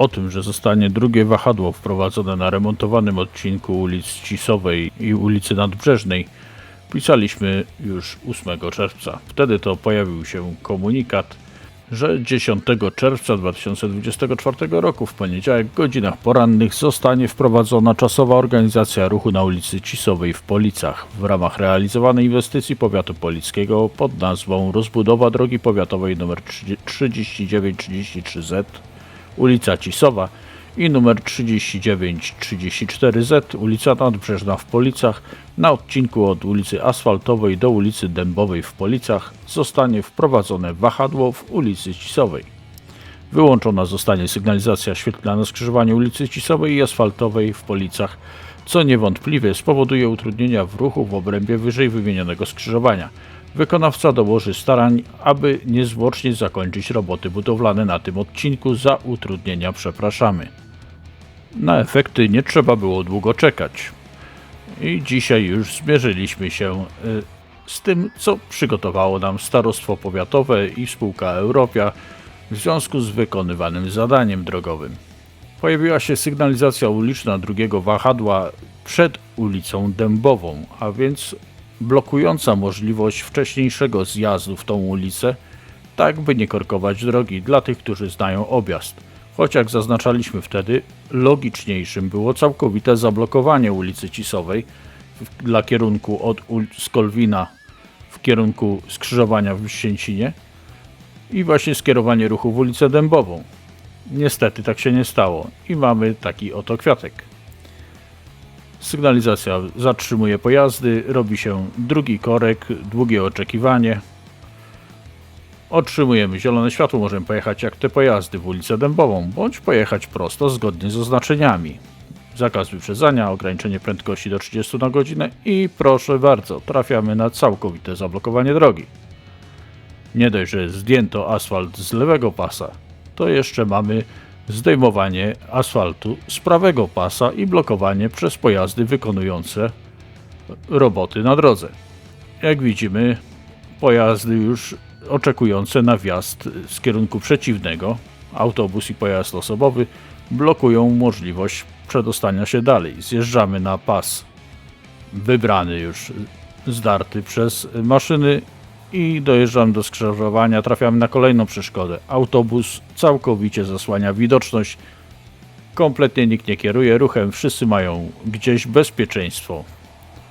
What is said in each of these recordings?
O tym, że zostanie drugie wahadło wprowadzone na remontowanym odcinku ulic Cisowej i ulicy Nadbrzeżnej, pisaliśmy już 8 czerwca. Wtedy to pojawił się komunikat, że 10 czerwca 2024 roku w poniedziałek w godzinach porannych zostanie wprowadzona czasowa organizacja ruchu na ulicy Cisowej w Policach w ramach realizowanej inwestycji powiatu polickiego pod nazwą rozbudowa drogi powiatowej nr 3933Z ulica Cisowa i numer 3934Z ulica Nadbrzeżna w Policach na odcinku od ulicy Asfaltowej do ulicy Dębowej w Policach zostanie wprowadzone wahadło w ulicy Cisowej. Wyłączona zostanie sygnalizacja świetlna na skrzyżowaniu ulicy Cisowej i Asfaltowej w Policach, co niewątpliwie spowoduje utrudnienia w ruchu w obrębie wyżej wymienionego skrzyżowania. Wykonawca dołoży starań, aby niezwłocznie zakończyć roboty budowlane na tym odcinku. Za utrudnienia przepraszamy. Na efekty nie trzeba było długo czekać. I dzisiaj już zmierzyliśmy się y, z tym, co przygotowało nam Starostwo Powiatowe i spółka Europia w związku z wykonywanym zadaniem drogowym. Pojawiła się sygnalizacja uliczna drugiego wahadła przed ulicą Dębową, a więc blokująca możliwość wcześniejszego zjazdu w tą ulicę, tak by nie korkować drogi dla tych, którzy znają objazd. Choć jak zaznaczaliśmy wtedy, logiczniejszym było całkowite zablokowanie ulicy Cisowej dla kierunku od Skolwina w kierunku skrzyżowania w Święcinie i właśnie skierowanie ruchu w ulicę Dębową. Niestety tak się nie stało i mamy taki oto kwiatek. Sygnalizacja zatrzymuje pojazdy, robi się drugi korek, długie oczekiwanie. Otrzymujemy zielone światło, możemy pojechać jak te pojazdy w ulicę Dębową, bądź pojechać prosto zgodnie z oznaczeniami. Zakaz wyprzedzania, ograniczenie prędkości do 30 na godzinę i proszę bardzo, trafiamy na całkowite zablokowanie drogi. Nie dość, że zdjęto asfalt z lewego pasa, to jeszcze mamy zdejmowanie asfaltu z prawego pasa i blokowanie przez pojazdy wykonujące roboty na drodze. Jak widzimy, pojazdy już oczekujące na wjazd z kierunku przeciwnego, autobus i pojazd osobowy, blokują możliwość przedostania się dalej. Zjeżdżamy na pas wybrany już, zdarty przez maszyny i dojeżdżamy do skrzyżowania, trafiamy na kolejną przeszkodę. Autobus całkowicie zasłania widoczność, kompletnie nikt nie kieruje ruchem, wszyscy mają gdzieś bezpieczeństwo.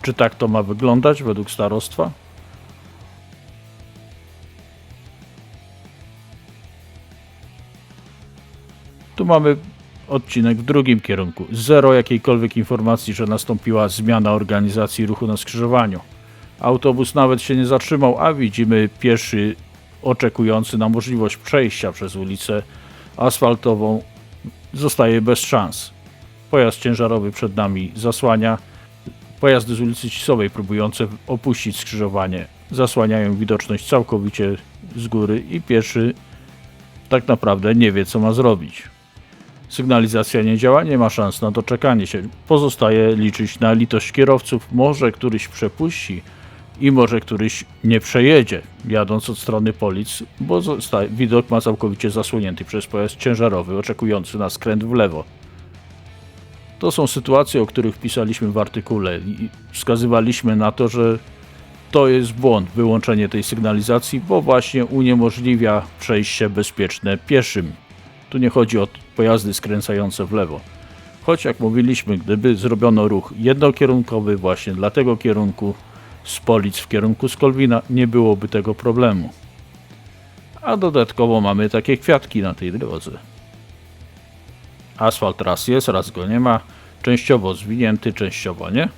Czy tak to ma wyglądać według starostwa? Tu mamy odcinek w drugim kierunku. Zero jakiejkolwiek informacji, że nastąpiła zmiana organizacji ruchu na skrzyżowaniu. Autobus nawet się nie zatrzymał, a widzimy pieszy oczekujący na możliwość przejścia przez ulicę asfaltową zostaje bez szans. Pojazd ciężarowy przed nami zasłania. Pojazdy z ulicy Cisowej próbujące opuścić skrzyżowanie zasłaniają widoczność całkowicie z góry i pieszy tak naprawdę nie wie co ma zrobić. Sygnalizacja nie działa, nie ma szans na doczekanie się. Pozostaje liczyć na litość kierowców. Może któryś przepuści i może któryś nie przejedzie, jadąc od strony Polic, bo widok ma całkowicie zasłonięty przez pojazd ciężarowy oczekujący na skręt w lewo. To są sytuacje, o których pisaliśmy w artykule i wskazywaliśmy na to, że to jest błąd, wyłączenie tej sygnalizacji, bo właśnie uniemożliwia przejście bezpieczne pieszym. Tu nie chodzi o pojazdy skręcające w lewo. Choć jak mówiliśmy, gdyby zrobiono ruch jednokierunkowy właśnie dla tego kierunku z Polic w kierunku Skolwina, nie byłoby tego problemu. A dodatkowo mamy takie kwiatki na tej drodze. Asfalt raz jest, raz go nie ma. Częściowo zwinięty, częściowo nie.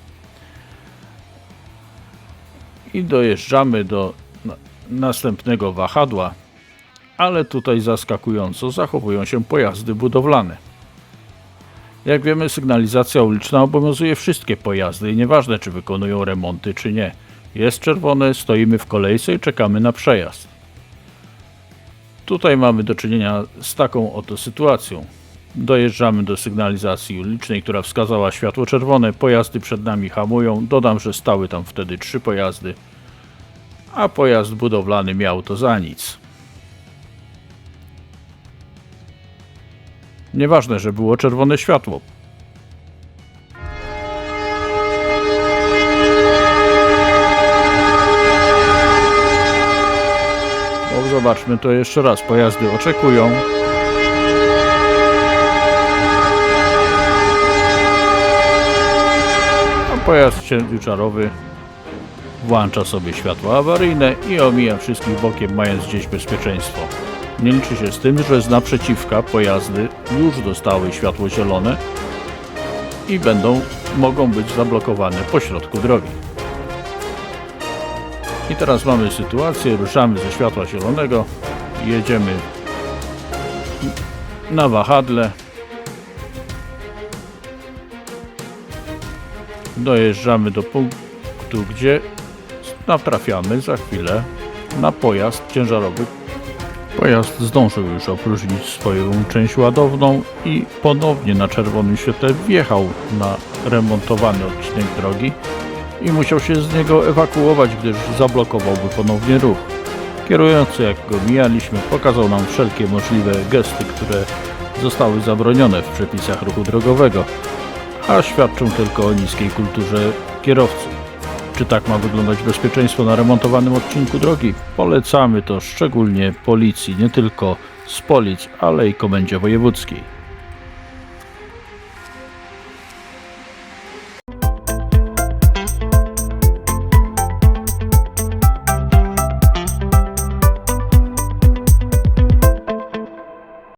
I dojeżdżamy do na- następnego wahadła, ale tutaj zaskakująco zachowują się pojazdy budowlane. Jak wiemy, sygnalizacja uliczna obowiązuje wszystkie pojazdy i nieważne, czy wykonują remonty, czy nie. Jest czerwone, stoimy w kolejce i czekamy na przejazd. Tutaj mamy do czynienia z taką oto sytuacją. Dojeżdżamy do sygnalizacji ulicznej, która wskazała światło czerwone. Pojazdy przed nami hamują. Dodam, że stały tam wtedy trzy pojazdy, a pojazd budowlany miał to za nic. Nieważne, że było czerwone światło. O, zobaczmy to jeszcze raz. Pojazdy oczekują. A pojazd ciężarowy włącza sobie światło awaryjne i omija wszystkich bokiem, mając gdzieś bezpieczeństwo. Nie liczy się z tym, że z naprzeciwka pojazdy już dostały światło zielone i będą, mogą być zablokowane po środku drogi. I teraz mamy sytuację, ruszamy ze światła zielonego, jedziemy na wahadle, dojeżdżamy do punktu, gdzie natrafiamy za chwilę na pojazd ciężarowy. Pojazd zdążył już opróżnić swoją część ładowną i ponownie na czerwonym świetle wjechał na remontowany odcinek drogi i musiał się z niego ewakuować, gdyż zablokowałby ponownie ruch. Kierujący, jak go mijaliśmy, pokazał nam wszelkie możliwe gesty, które zostały zabronione w przepisach ruchu drogowego, a świadczą tylko o niskiej kulturze kierowcy. Czy tak ma wyglądać bezpieczeństwo na remontowanym odcinku drogi? Polecamy to szczególnie policji, nie tylko z polic, ale i komendzie wojewódzkiej.